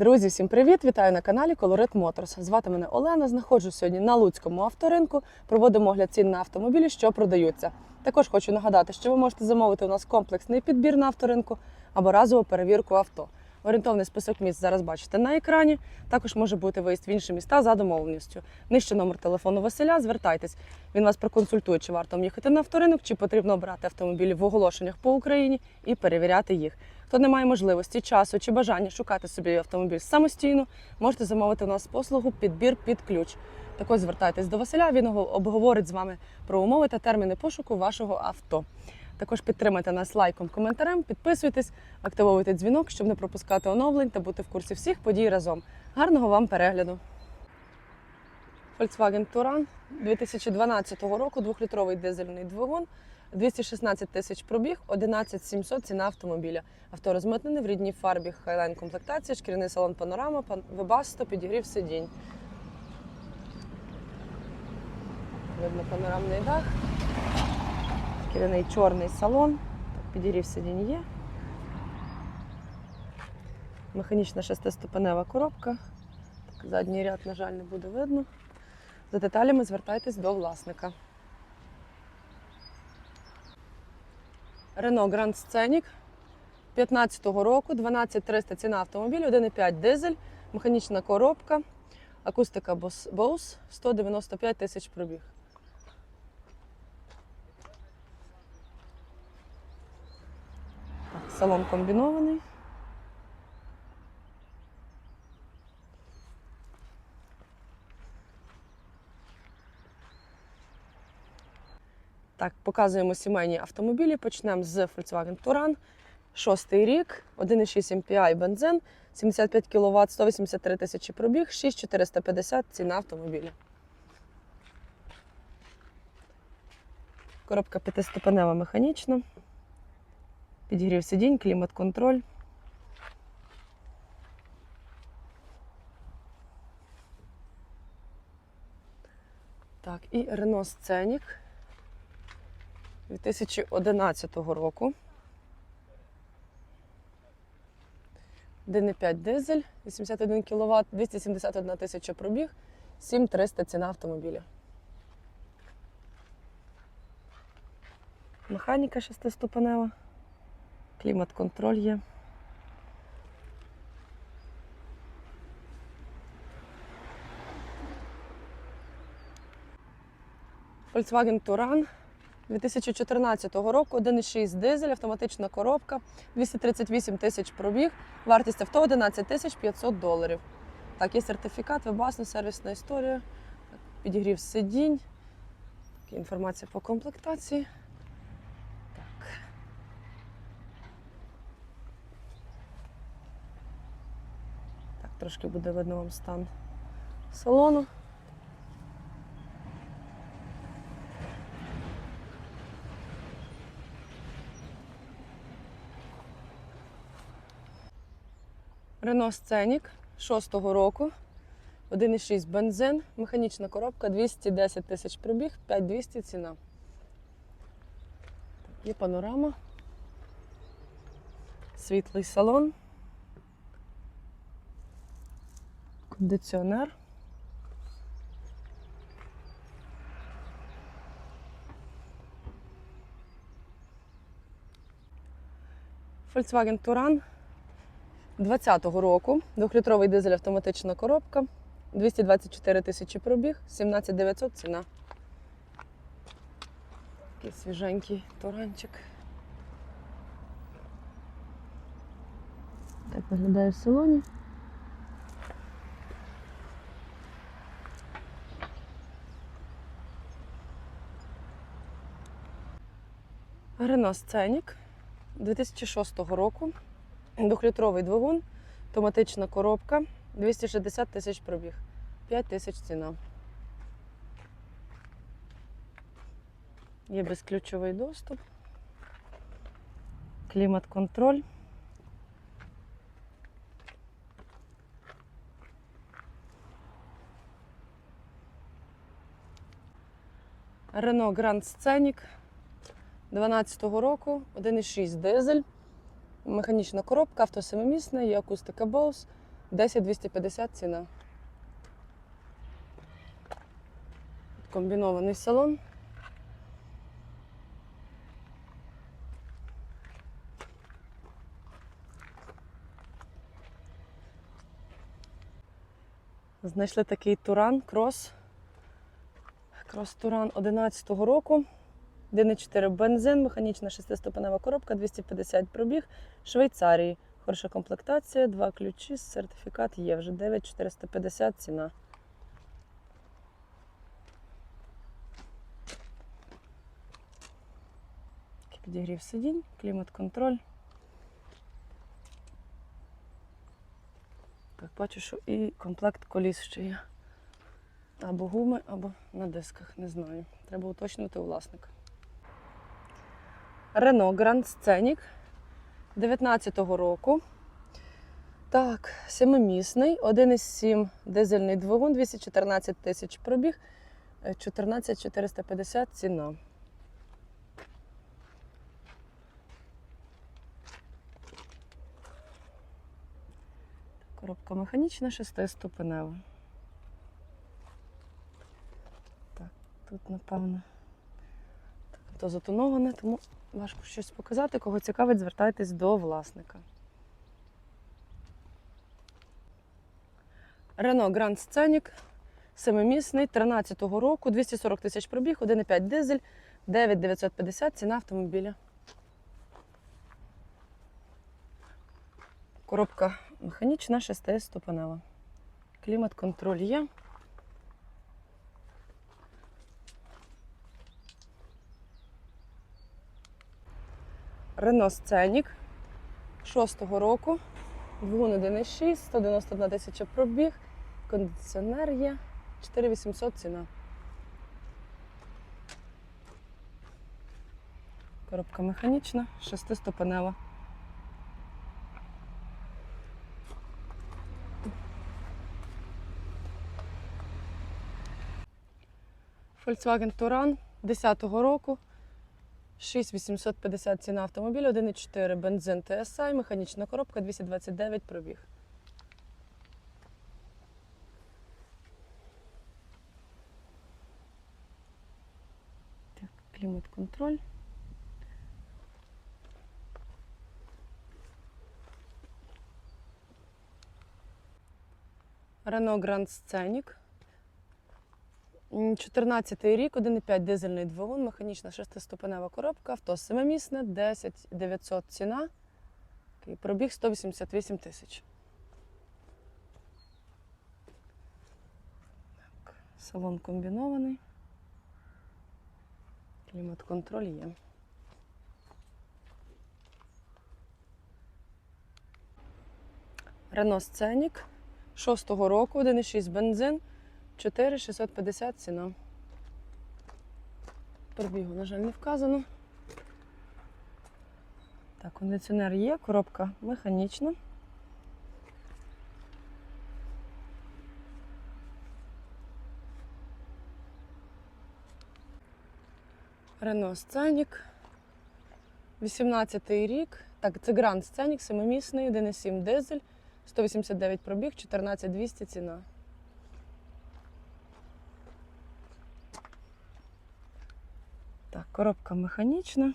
Друзі, всім привіт! Вітаю на каналі Colorit Motors. Звати мене Олена. Знаходжусь сьогодні на Луцькому авторинку. Проводимо огляд цін на автомобілі, що продаються. Також хочу нагадати, що ви можете замовити у нас комплексний підбір на авторинку або разову перевірку авто. Орієнтовний список місць зараз бачите на екрані. Також може бути виїзд в інші міста за домовленістю. Нижче номер телефону Василя. Звертайтесь. Він вас проконсультує, чи варто вам їхати на авторинок, чи потрібно обрати автомобілі в оголошеннях по Україні і перевіряти їх. Хто не має можливості, часу чи бажання шукати собі автомобіль самостійно, можете замовити у нас послугу підбір під ключ. Також звертайтесь до Василя, він обговорить з вами про умови та терміни пошуку вашого авто. Також підтримайте нас лайком, коментарем, підписуйтесь, активовуйте дзвінок, щоб не пропускати оновлень та бути в курсі всіх подій разом. Гарного вам перегляду! Volkswagen Touran 2012 року, двохлітровий дизельний двигун, 216 тисяч пробіг, 11 700 ціна автомобіля. Авто розмитнене в рідній фарбі Highline комплектація, шкіряний салон панорама, пан- вебасто, підігрів сидінь. Видно панорамний дах. Шкіряний чорний салон. Підігрів сидінь є. Механічна шестиступенева коробка. Так, задній ряд, на жаль, не буде видно. За деталями звертайтесь до власника. Renault Grand Scenic 15-го року, 12300 ціна автомобіля, 1,5 дизель, механічна коробка, акустика Bose 195 тисяч пробіг. Салон комбінований. Так, показуємо сімейні автомобілі. Почнемо з Volkswagen Touran. Шостий рік, 1,6 MPI бензин, 75 кВт, 183 тисячі пробіг, 6450 ціна автомобіля. Коробка п'ятиступенева механічна. Підігрів сидінь, клімат-контроль. Так, і Renault Scenic 2011 року. 1,5 дизель, 81 кВт, 271 тисяча пробіг, 7300 ціна автомобіля. Механіка шестиступенева, клімат-контроль є. Volkswagen Touran 2014 року, 1,6 дизель, автоматична коробка, 238 тисяч пробіг, вартість авто 11 тисяч 500 доларів. Так, є сертифікат, вебасна сервісна історія, підігрів сидінь, інформація по комплектації. Трошки буде видно вам стан салону. Renault Scenic 6-го року. 1,6 бензин, механічна коробка, 210 тисяч пробіг, 5200 ціна. Є панорама. Світлий салон. Кондиціонер. Volkswagen Touran 2020 року. Двохлітровий дизель автоматична коробка. 224 тисячі пробіг, 17 900 ціна. Такий свіженький туранчик. Так виглядає в салоні. Renault Scenic 2006 року. Двохлітровий двигун, автоматична коробка, 260 тисяч пробіг, 5 тисяч ціна. Є безключовий доступ, клімат-контроль. Renault Grand Scenic 2012 року, 1,6 дизель. Механічна коробка, авто семимісне, є акустика Bose, 10 250 ціна. Комбінований салон. Знайшли такий туран, крос. Крос Туран 11-го року. 1,4 бензин, механічна шестиступенева коробка, 250 пробіг, Швейцарії. Хороша комплектація, два ключі, сертифікат є вже 9450 ціна. Підігрів сидінь, клімат-контроль. Так, бачу, що і комплект коліс ще є. Або гуми, або на дисках, не знаю. Треба уточнити у власника. Renault Grand Scenic 19-го року. Так, семимісний, 1,7 дизельний двигун, 214 тисяч пробіг, е, 14 450 ціна. Коробка механічна, шестиступенева. Так, тут, напевно, то затоноване, тому важко щось показати. Кого цікавить, звертайтесь до власника. Renault Grand Scenic, семимісний, 13-го року, 240 тисяч пробіг, 1,5 дизель, 9950 ціна автомобіля. Коробка механічна, шестиступенева. Клімат-контроль є. Renault Scenic 6-го року. Двигун 1,6, 191 тисяча пробіг, кондиціонер є, 4800 ціна. Коробка механічна, шестиступенева. Volkswagen Touran 10-го року. 6850 ціна автомобіля, 1,4 бензин TSI, механічна коробка, 229 пробіг. Так, клімат-контроль. Renault Grand Scenic. 14 рік, 1,5 дизельний двигун, механічна шестиступенева коробка, авто семимісне, 10 900 ціна. Пробіг 188 тисяч. Салон комбінований. Клімат-контроль є. Renault Scenic 6-го року, 1,6 бензин. 4650 ціна. Пробігу, на жаль, не вказано. Так, кондиціонер є, коробка механічна. Renault Scenic. 18 рік. Так, це Grand Scenic, семимісний, 1,7 дизель, 189 пробіг, 14200 ціна. Так, коробка механічна.